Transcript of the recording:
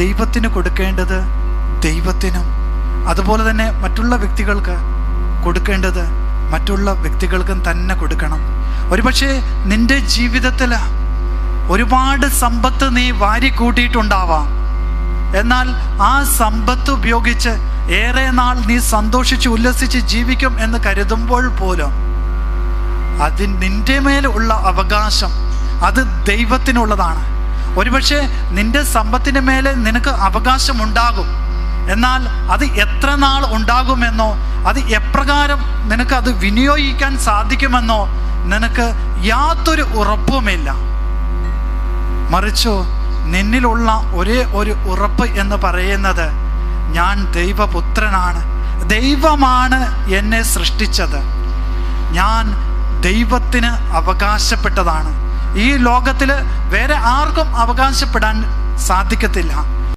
ദൈവത്തിന് കൊടുക്കേണ്ടത് ദൈവത്തിനും. അതുപോലെ തന്നെ മറ്റുള്ള വ്യക്തികൾക്ക് കൊടുക്കേണ്ടത് മറ്റുള്ള വ്യക്തികൾക്കും തന്നെ കൊടുക്കണം. ഒരുപക്ഷെ നിന്റെ ജീവിതത്തിൽ ഒരുപാട് സമ്പത്ത് നീ വാരി കൂട്ടിയിട്ടുണ്ടാവാം എന്നാൽ ആ സമ്പത്ത് ഉപയോഗിച്ച് ഏറെ നാൾ നീ സന്തോഷിച്ച് ഉല്ലസിച്ച് ജീവിക്കും എന്ന് കരുതുമ്പോൾ പോലും അതിന് നിന്റെ മേലുള്ള അവകാശം അത് ദൈവത്തിനുള്ളതാണ്. ഒരുപക്ഷെ നിന്റെ സമ്പത്തിന് മേലെ നിനക്ക് അവകാശമുണ്ടാകും. എന്നാൽ അത് എത്ര നാൾ ഉണ്ടാകുമെന്നോ അത് എപ്രകാരം നിനക്ക് അത് വിനിയോഗിക്കാൻ സാധിക്കുമെന്നോ നിനക്ക് യാതൊരു ഉറപ്പുമില്ല. മറിച്ചോ നിന്നിലുള്ള ഒരേ ഒരു ഉറപ്പ് എന്ന് പറയുന്നത് ഞാൻ ദൈവപുത്രനാണ്. ദൈവമാണ് എന്നെ സൃഷ്ടിച്ചത്. ഞാൻ ദൈവത്തിന് അവകാശപ്പെട്ടതാണ്. ഈ ലോകത്തിൽ വേറെ ആർക്കും അവകാശപ്പെടാൻ സാധിക്കത്തില്ല.